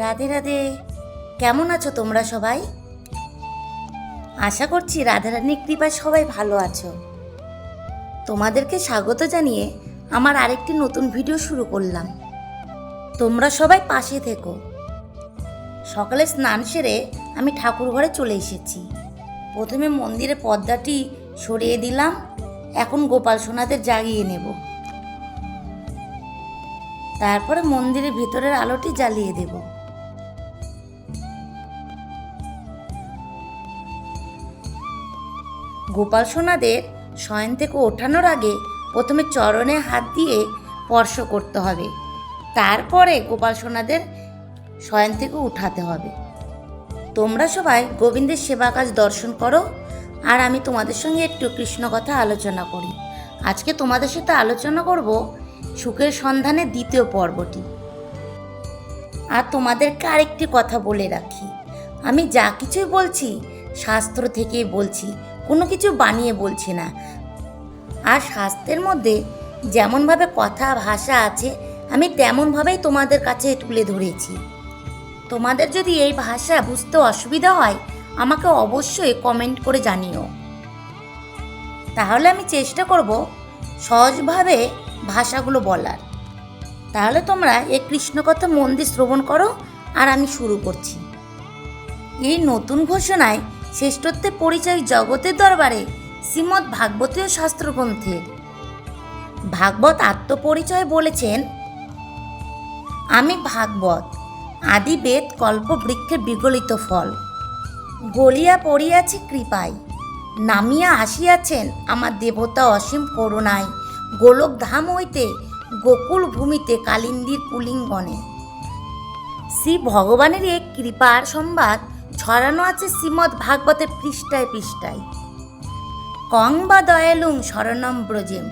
রাধে রাধে। কেমন আছো তোমরা সবাই? আশা করছি রাধারানীর কৃপায় সবাই ভালো আছো। তোমাদেরকে স্বাগত জানিয়ে আমার আরেকটি নতুন ভিডিও শুরু করলাম। তোমরা সবাই পাশে থেকো। সকালে স্নান সেরে আমি ঠাকুর ঘরে চলে এসেছি। প্রথমে মন্দিরে পর্দাটি সরিয়ে দিলাম, এখন গোপাল সোনাদের জাগিয়ে নেব। তারপরে মন্দিরের ভিতরের আলোটি জ্বালিয়ে দেব। গোপাল সোনাদের শয়ন থেকে ওঠানোর আগে প্রথমে চরণে হাত দিয়ে স্পর্শ করতে হবে। তারপরে গোপাল সোনাদের শয়ন থেকে উঠাতে হবে। তোমরা সবাই গোবিন্দের সেবা কাজ দর্শন করো আর আমি তোমাদের সঙ্গে একটু কৃষ্ণ কথা আলোচনা করি। আজকে তোমাদের সাথে আলোচনা করব সুখের সন্ধানে দ্বিতীয় পর্বটি। আর তোমাদেরকে আরেকটি কথা বলে রাখি। আমি যা কিছুই বলছি শাস্ত্র থেকেই বলছি কোনো কিছু বানিয়ে বলছি না। আর স্বাস্থ্যের মধ্যে যেমনভাবে কথা, ভাষা আছে, আমি তেমনভাবেই তোমাদের কাছে তুলে ধরেছি। তোমাদের যদি এই ভাষা বুঝতে অসুবিধা হয়, আমাকে অবশ্যই কমেন্ট করে জানিও। তাহলে আমি চেষ্টা করব সহজভাবে ভাষাগুলো বলার। তাহলে তোমরা এই কৃষ্ণকথা মন্দির শ্রবণ করো, আর আমি শুরু করছি। এই নতুন ঘোষণায় শ্রেষ্ঠত্বের পরিচয় জগতের দরবারে শ্রীমৎ ভাগবতীয় শাস্ত্রগ্রন্থের ভাগবত আত্মপরিচয় বলেছেন, আমি ভাগবত আদি বেদ কল্প বৃক্ষের বিগলিত ফল। গলিয়া পড়িয়াছে কৃপায়, নামিয়া আসিয়াছেন আমার দেবতা অসীম করুণায়। গোলক ধাম হইতে গোকুল ভূমিতে কালিন্দির পুলিঙ্গনে। শ্রী ভগবানের এক কৃপার সংবাদ ছড়ানো আছে শ্রীমদ্ ভাগবতের পৃষ্ঠায় পৃষ্ঠায়। কং বা দয়ালুং শরণম ব্রজেম।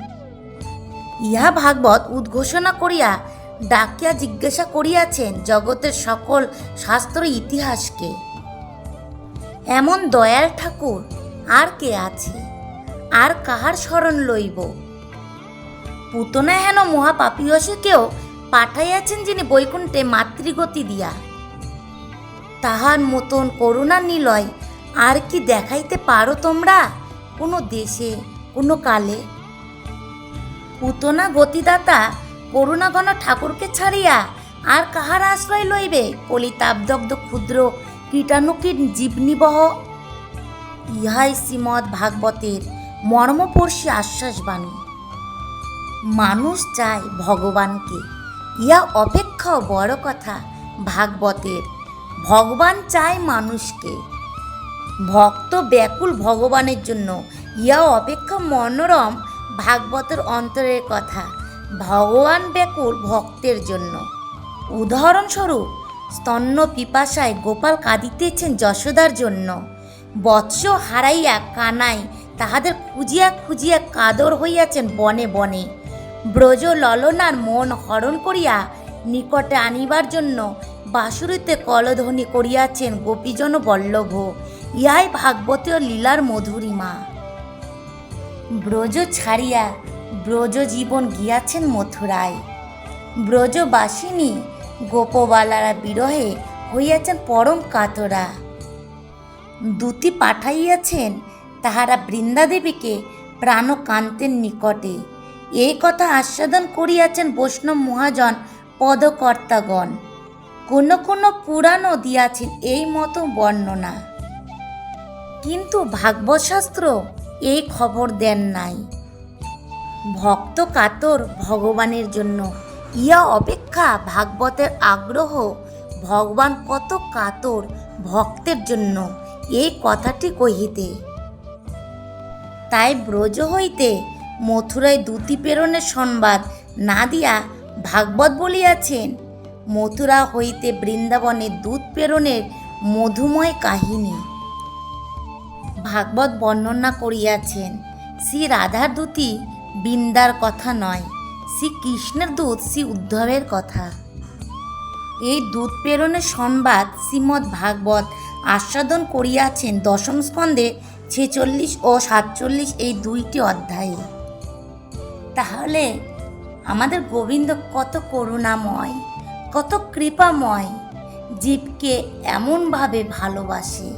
ইহা ভাগবত উদ্ঘোষণা করিয়া, ডাকিয়া জিজ্ঞাসা করিয়াছেন জগতের সকল শাস্ত্র ইতিহাসকে। এমন দয়াল ঠাকুর আর কে আছে? আর কাহার স্মরণ লইব? পুতনা হেন মহাপাপীয়সীকেও পাঠাইয়াছেন যিনি বৈকুণ্ঠে মাতৃগতি দিয়া। তাহার মতন করুণা নিলয়। আর কি দেখাইতে পারো তোমরা? কোনো দেশে, কোনো কালে। পুতনা গতিদাতা করুণাগণ ঠাকুরকে ছাড়িয়া আর কাহার আশ্রয় লইবে? কলিতাবদগ্ধ ক্ষুদ্র কীটাণুকীট জীবনিবহ। ইহাই শ্রীমৎ ভাগবতের মর্মপর্শী আশ্বাসবাণী। মানুষ চায় ভগবানকে। ইয়া অপেক্ষা বড় কথা ভাগবতের ভগবান চায় মানুষকে। ভক্ত ব্যাকুল ভগবানের জন্য। ইয়া অপেক্ষা মনোরম ভাগবতের অন্তরের কথা। ভগবান ব্যাকুল ভক্তের জন্য। উদাহরণস্বরূপ, স্তন্য পিপাসায় গোপাল কাঁদিতেছেন যশোদার জন্য। বৎস হারাইয়া কানাই তাহাদের খুঁজিয়া খুঁজিয়া কাদর হইয়াছেন বনে বনে। ব্রজ ললনার মন হরণ করিয়া নিকটে আনিবার জন্য বাসুরিতে কলধ্বনি করিয়াছেন গোপীজন বল্লভ। ইহাই ভাগবতীয় লীলার মধুরিমা। ব্রজ ছাড়িয়া ব্রজ জীবন গিয়াছেন মথুরায়। ব্রজবাসিনী গোপবালারা বিরহে হইয়াছেন পরম কাতরা। দূতি পাঠাইয়াছেন তাহারা বৃন্দাদেবীকে প্রাণকান্তের নিকটে। এই কথা আস্বাদন করিয়াছেন বৈষ্ণব মহাজন পদকর্তাগণ। কোনো কোনো পুরাণও দিয়াছেন এই মতো বর্ণনা। কিন্তু ভাগবত শাস্ত্র এই খবর দেন নাই। ভক্ত কাতর ভগবানের জন্য ইয়া অপেক্ষা ভাগবতের আগ্রহ ভগবান কত কাতর ভক্তের জন্য এই কথাটি কহিতে। তাই ব্রজ হইতে মথুরায় দুতি প্রেরণের সংবাদ না দিয়া ভাগবত বলিয়াছেন মথুরা হইতে বৃন্দাবনে দুধ প্রেরণের মধুময় কাহিনী। ভাগবত বর্ণনা করিয়াছেন, শ্রী রাধার দূতি বৃন্দার কথা নয়, শ্রী কৃষ্ণের দূত শ্রী উদ্ধবের কথা। এই দুধ প্রেরণের সংবাদ শ্রীমৎ ভাগবত আস্বাদন করিয়াছেন দশম স্কন্ধে ছেচল্লিশ ও সাতচল্লিশ এই দুইটি অধ্যায়ে। তাহলে আমাদের গোবিন্দ কত করুণাময়। কত কৃপাময়। জীবকে এমনভাবে ভালোবাসে,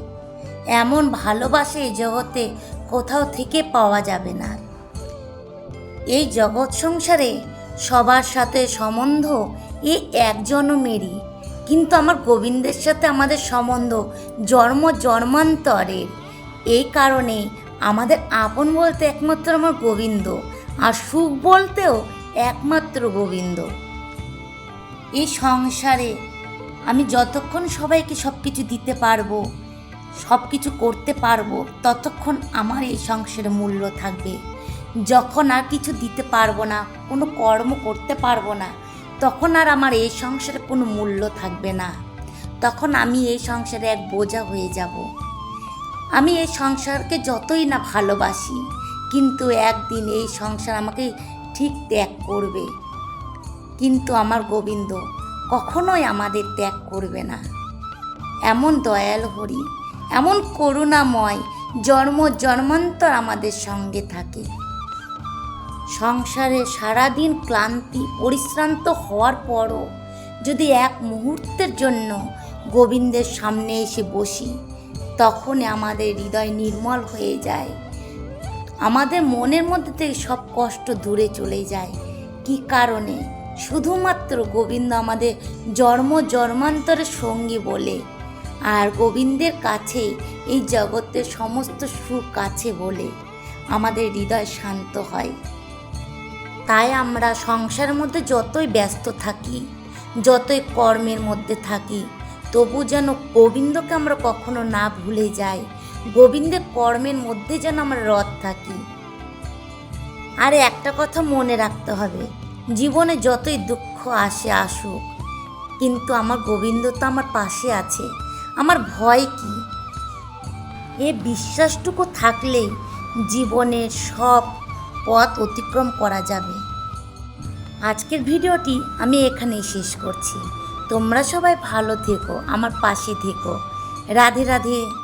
এমন ভালোবাসে এই জগতে কোথাও থেকে পাওয়া যাবে না। এই জগৎ সংসারে সবার সাথে সম্বন্ধ এই এক জন্মেরই কিন্তু আমার গোবিন্দের সাথে আমাদের সম্বন্ধ জন্ম জন্মান্তরের এই কারণে আমাদের আপন বলতে একমাত্র আমার গোবিন্দ আর সুখ বলতেও একমাত্র গোবিন্দ। এই সংসারে আমি যতক্ষণ সবাইকে সব কিছু দিতে পারব সব কিছু করতে পারব, ততক্ষণ আমার এই সংসারে মূল্য থাকবে। যখন আর কিছু দিতে পারব না, কোনো কর্ম করতে পারব না, তখন আর আমার এই সংসারে কোনো মূল্য থাকবে না। তখন আমি এই সংসারে এক বোঝা হয়ে যাব। আমি এই সংসারকে যতই না ভালোবাসি, কিন্তু একদিন এই সংসার আমাকে ঠিক ত্যাগ করবে। কিন্তু আমার গোবিন্দ কখনোই আমাদের ত্যাগ করবে না। এমন দয়াল হরি, এমন করুণাময় জন্ম জন্মান্তর আমাদের সঙ্গে থাকে। সংসারে সারাদিন ক্লান্তি, পরিশ্রান্ত হওয়ার পরও যদি এক মুহূর্তের জন্য গোবিন্দের সামনে এসে বসি তখন আমাদের হৃদয় নির্মল হয়ে যায়। আমাদের মনের মধ্যে থেকে সব কষ্ট দূরে চলে যায়। কি কারণে? শুধুমাত্র গোবিন্দ আমাদের জন্ম জন্মান্তরের সঙ্গী বলে। আর গোবিন্দের কাছে এই জগতের সমস্ত সুখ আছে বলে আমাদের হৃদয় শান্ত হয়। তাই আমরা সংসারের মধ্যে যতই ব্যস্ত থাকি, যতই কর্মের মধ্যে থাকি, তবু যেন গোবিন্দকে আমরা কখনো না ভুলে যাই। গোবিন্দের কর্মের মধ্যে যেন আমরা রথ থাকি। আর একটা কথা মনে রাখতে হবে জীবনে যতই দুঃখ আসে, আসুক, কিন্তু আমার গোবিন্দ তো আমার পাশে আছে। আমার ভয় কি? এ বিশ্বাসটুকু থাকলেই জীবনের সব পথ অতিক্রম করা যাবে। আজকের ভিডিওটি আমি এখানেই শেষ করছি। তোমরা সবাই ভালো থেকো, আমার পাশে থেকো। রাধে রাধে।